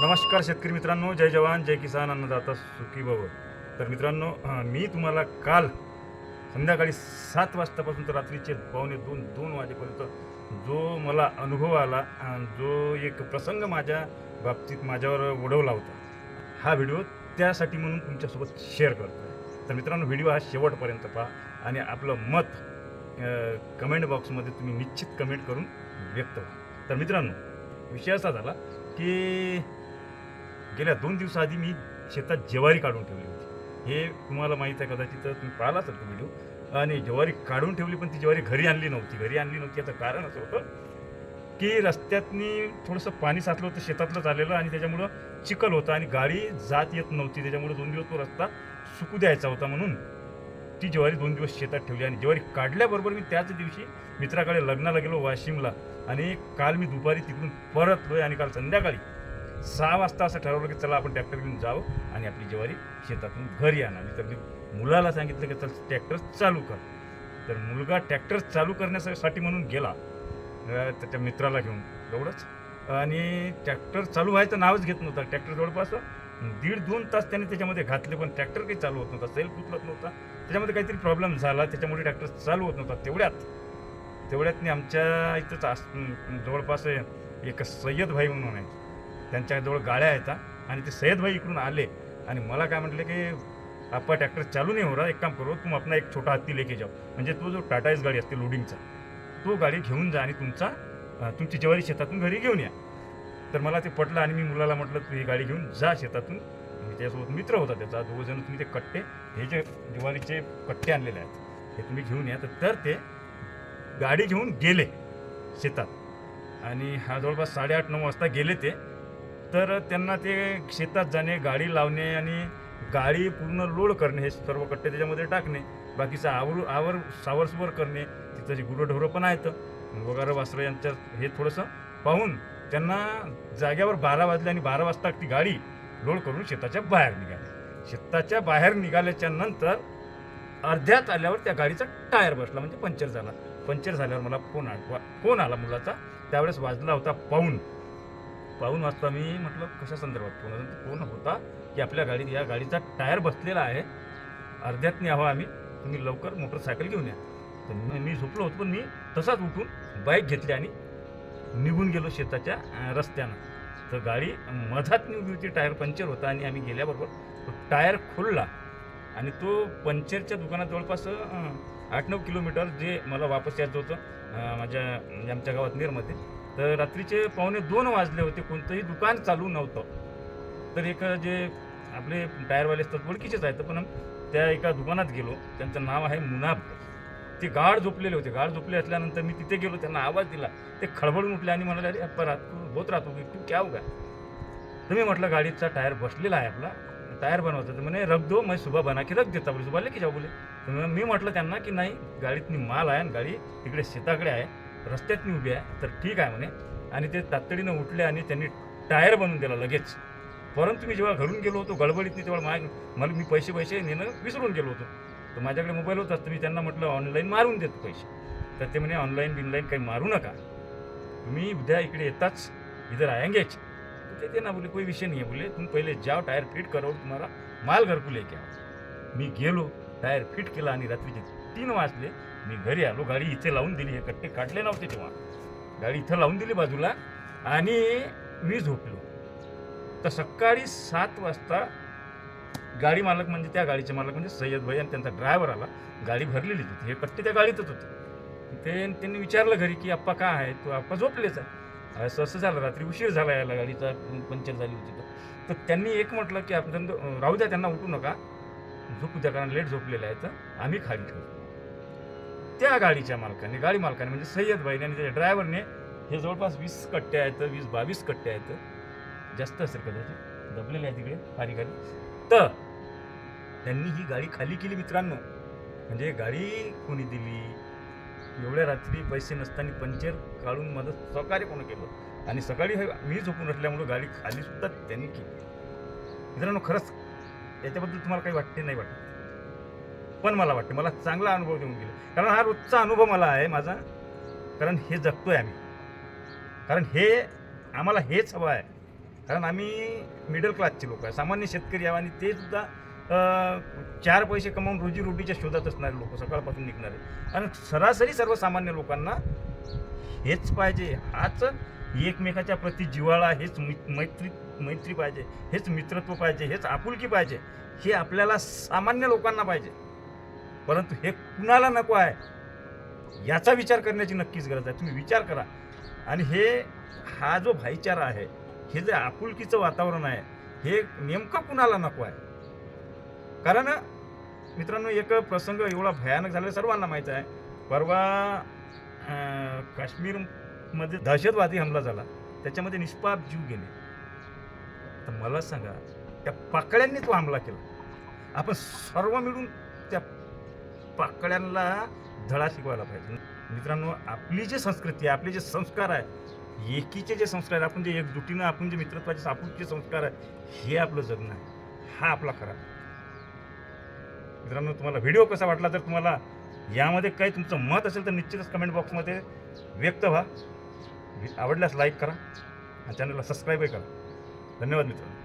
नमस्कार शेतकरी मित्रांनो जय जवान जय किसान अन्नदाता सुखी भव. तर मित्रांनो मी तुम्हाला काल संध्याकाळी सात वाजतापासून तर रात्रीचे पावणे दोन दोन वाजेपर्यंत जो मला अनुभव आला जो एक प्रसंग माझ्या बाबतीत माझ्यावर उडवला होता हा व्हिडिओ त्यासाठी म्हणून तुमच्यासोबत शेअर करतो तर मित्रांनो व्हिडिओ हा शेवटपर्यंत पहा आणि आपलं मत कमेंट बॉक्समध्ये तुम्ही निश्चित कमेंट करून व्यक्त व्हा. तर मित्रांनो विषय असा झाला की गेल्या दोन दिवसाआधी मी शेतात ज्वारी काढून ठेवली होती. हे तुम्हाला माहीत आहे कदाचित तर तुम्ही पाहिला असाल तो व्हिडिओ आणि ज्वारी काढून ठेवली पण ती ज्वारी घरी आणली नव्हती. घरी आणली नव्हती याचं कारण असं होतं की रस्त्यातनी थोडंसं पाणी साचलं होतं शेतातलं चाललेलं आणि त्याच्यामुळं चिखल होतं आणि गाडी जात येत नव्हती. त्याच्यामुळे दोन दिवस तो रस्ता सुकू द्यायचा होता म्हणून ती ज्वारी दोन दिवस शेतात ठेवली. आणि ज्वारी काढल्याबरोबर मी त्याच दिवशी मित्राकडे लग्नाला गेलो वाशिमला. आणि काल मी दुपारी तिकडून आहे आणि काल संध्याकाळी सहा वाजता असं ठरवलं की चला आपण ट्रॅक्टर घेऊन जावं आणि आपली ज्वारी शेतातून घरी आणावी. तर मी मुलाला सांगितलं की चल ट्रॅक्टर चालू कर. तर मुलगा ट्रॅक्टर चालू करण्यासाठी म्हणून गेला त्याच्या मित्राला घेऊन एवढंच. आणि ट्रॅक्टर चालू व्हायचं नावच घेत नव्हता. ट्रॅक्टर जवळपास दीड दोन तास त्याने त्याच्यामध्ये घातले पण ट्रॅक्टर काही चालू होत नव्हता. सेल उचलत नव्हता. त्याच्यामध्ये काहीतरी प्रॉब्लेम झाला त्याच्यामुळे ट्रॅक्टर चालू होत नव्हता. तेवढ्यात तेवढ्यात आमच्या इथंच आस जवळपास एक सय्यद भाई म्हणून आहे. त्यांच्याजवळ गाड्या आहेत आणि ते सय्यद इकडून आले. आणि मला काय म्हटलं की आपा ट्रॅक्टर चालू नाही हो रहा एक काम करो तुम आपला एक छोटा हत्ती लेके जाओ म्हणजे तो जो टाटा एस गाडी असते लोडिंगचा तो गाडी घेऊन जा आणि तुमचा तुमची ज्वारी शेतातून घरी घेऊन या. तर मला ते पटलं आणि मी मुलाला म्हटलं तू ही गाडी घेऊन जा शेतातून. मी त्याच्यासोबत मित्र होता त्याचा दोघंजण तुम्ही ते कट्टे हे जे ज्वारीचे कट्टे आणलेले आहेत हे तुम्ही घेऊन या. तर ते गाडी घेऊन गेले शेतात. आणि हा जवळपास साडेआठ नऊ वाजता गेले ते. तर त्यांना ते शेतात जाणे गाडी लावणे आणि गाडी पूर्ण लोड करणे हे सर्व कट्टे त्याच्यामध्ये टाकणे. बाकीचं आवर आवर सावरसुवर करणे तिथं जी गुरंढोरं पण आहेत. वगैरे वासरं यांच्या हे थोडंसं पाहून त्यांना जाग्यावर बारा वाजले आणि बारा वाजता ती गाडी लोड करून शेताच्या बाहेर निघाली. शेताच्या बाहेर निघाल्याच्या नंतर अर्ध्यात आल्यावर त्या गाडीचा टायर बसला म्हणजे पंक्चर झाला. पंक्चर झाल्यावर मला फोन आला फोन आला मुलाचा. त्यावेळेस वाजला होता पाऊन. पाहून वाजता मी म्हटलं कशा संदर्भात? फोन पूर्ण फोन होता की आपल्या गाडीत या गाडीचा टायर बसलेला आहे. अर्ध्यात हवा आम्ही. तुम्ही लवकर मोटरसायकल घेऊन या. तर मी- मी झोपलो होतो पण मी तसाच उठून बाईक घेतली आणि निघून गेलो शेताच्या रस्त्यानं. तर गाडी मधात निघली होती टायर पंक्चर होता आणि आम्ही गेल्याबरोबर तो टायर खोलला आणि तो पंक्चरच्या दुकानात जवळपास आठ नऊ किलोमीटर जे मला वापस यायचं होतं माझ्या आमच्या गावात नेरमध्ये तर रात्रीचे पावणे दोन वाजले होते. कोणतंही दुकान चालू नव्हतं. तर एक जे आपले टायरवाले असतात ओळखीचेच आहेत. पण त्या एका दुकानात गेलो. त्यांचं नाव आहे मुनाब ते गाढ झोपलेले होते. गाढ झोपले असल्यानंतर मी तिथे गेलो. त्यांना आवाज दिला. ते खळबळून उठले आणि म्हणाले अरे अप्पा रात तू होत राहतो. की तू क्या होगा तर मी म्हटलं गाडीचा टायर बसलेला आहे आपला. टायर बनवायचा. तर म्हणे रख दो मग सुबह बना की रख देता. बोले सुबह लेके जाऊ बोले तर मी म्हटलं त्यांना की नाही गाडीतनी माल आहे आणि गाडी तिकडे शेताकडे आहे. रस्त्यातनी उभी आहे. तर ठीक आहे म्हणे. आणि ते तातडीनं उठले आणि त्यांनी टायर बनवून दिला लगेच. परंतु मी जेव्हा घरून गेलो होतो गडबडीतनी तेव्हा मा मला मी पैसे पैसे नेणं विसरून गेलो होतो. तर माझ्याकडे मोबाईल होताच तर मी त्यांना म्हटलं ऑनलाईन मारून देतो पैसे. तर ते म्हणे ऑनलाईन बिनलाईन काही मारू नका. तुम्ही उद्या इकडे येताच इधर आएंगे ते ते ना बोले कोई विषय नाही आहे. बोले तुम्ही पहिले जाओ टायर फिट करो तुम्हाला माल घरकुले लेके मी गेलो टायर फिट केला आणि रात्रीचे तीन वाजले. मी घरी आलो गाडी इथे लावून दिली हे कट्टे काढले नव्हते तेव्हा. गाडी इथं लावून दिली बाजूला आणि मी झोपलो. तर सकाळी सात वाजता गाडी मालक म्हणजे त्या गाडीचे मालक म्हणजे सय्यद भाई आणि त्यांचा ड्रायव्हर आला. गाडी भरलेलीच होती. हे कट्टे त्या गाडीतच होते. ते त्यांनी विचारलं घरी की आप्पा काय आहे? तो आप्पा झोपलेच आहे. असं असं झालं. रात्री उशीर झाला यायला गाडीचा पंक्चर झाली होती तर. तर त्यांनी एक म्हटलं की आपण राहू द्या त्यांना उठू नका. झोपू द्या कारण लेट झोपलेलं आहे तर आम्ही खाली ठेवू. त्या गाडीच्या मालकाने गाडी मालकाने म्हणजे सय्यद भाईने आणि त्याच्या ड्रायव्हरने हे जवळपास वीस कट्टे आहेत वीस बावीस कट्टे आहेत. जास्त असेल कदाचित. दबलेले आहे तिकडे फारी गाडी तर त्यांनी ही गाडी खाली केली मित्रांनो. म्हणजे गाडी कोणी दिली? एवढ्या रात्री पैसे नसताना पंचर काढून मदत सहकार्य कोण केलं? आणि सकाळी मी झोपून असल्यामुळं गाडी खाली सुद्धा त्यांनी केली. मित्रांनो खरंच याच्याबद्दल तुम्हाला काही वाटते नाही वाटत? पण मला वाटते मला चांगला अनुभव देऊन गेला कारण हा रोजचा अनुभव मला आहे माझा. कारण हे जगतो आहे आम्ही. कारण हे आम्हाला हेच हवं आहे. कारण आम्ही मिडल क्लासचे लोक आहे. सामान्य शेतकरी आहे आणि ते सुद्धा चार पैसे कमावून रोजीरोटीच्या शोधात असणारे लोक सकाळपासून निघणारे. आणि सरासरी सर्वसामान्य लोकांना हेच पाहिजे. हाच एकमेकाच्या प्रति जिव्हाळा हेच मैत्री मैत्री पाहिजे. हेच मित्रत्व पाहिजे. हेच आपुलकी पाहिजे. हे आपल्याला सामान्य लोकांना पाहिजे. परंतु हे कुणाला नको आहे? याचा विचार करण्याची नक्कीच गरज आहे. तुम्ही विचार करा. आणि हे हा जो भाईचारा आहे हे जे आपुलकीचं वातावरण आहे हे नेमकं कुणाला नको आहे? कारण मित्रांनो एक प्रसंग एवढा भयानक झालेला सर्वांना माहीत आहे. परवा काश्मीरमध्ये दहशतवादी हमला झाला. त्याच्यामध्ये निष्पाप जीव गेले. तर मला सांगा त्या पाकळ्यांनी तो हमला केला. आपण सर्व मिळून त्या पाकळ्यांना धडा शिकवायला पाहिजे. मित्रांनो आपली जी संस्कृती आहे आपले जे संस्कार आहे एकीचे जे संस्कार आहे आपण जे एकजुटीनं आपण जे मित्रत्वाचे आपुलकीचे संस्कार आहे हे आपलं जगणं आहे हा आपला खरा. मित्रांनो तुम्हाला व्हिडिओ कसा वाटला तर तुम्हाला यामध्ये काही तुमचं मत असेल तर निश्चितच कमेंट बॉक्समध्ये व्यक्त व्हा. आवडल्यास लाईक करा आणि चॅनलला सबस्क्राईबही करा. धन्यवाद मित्रांनो.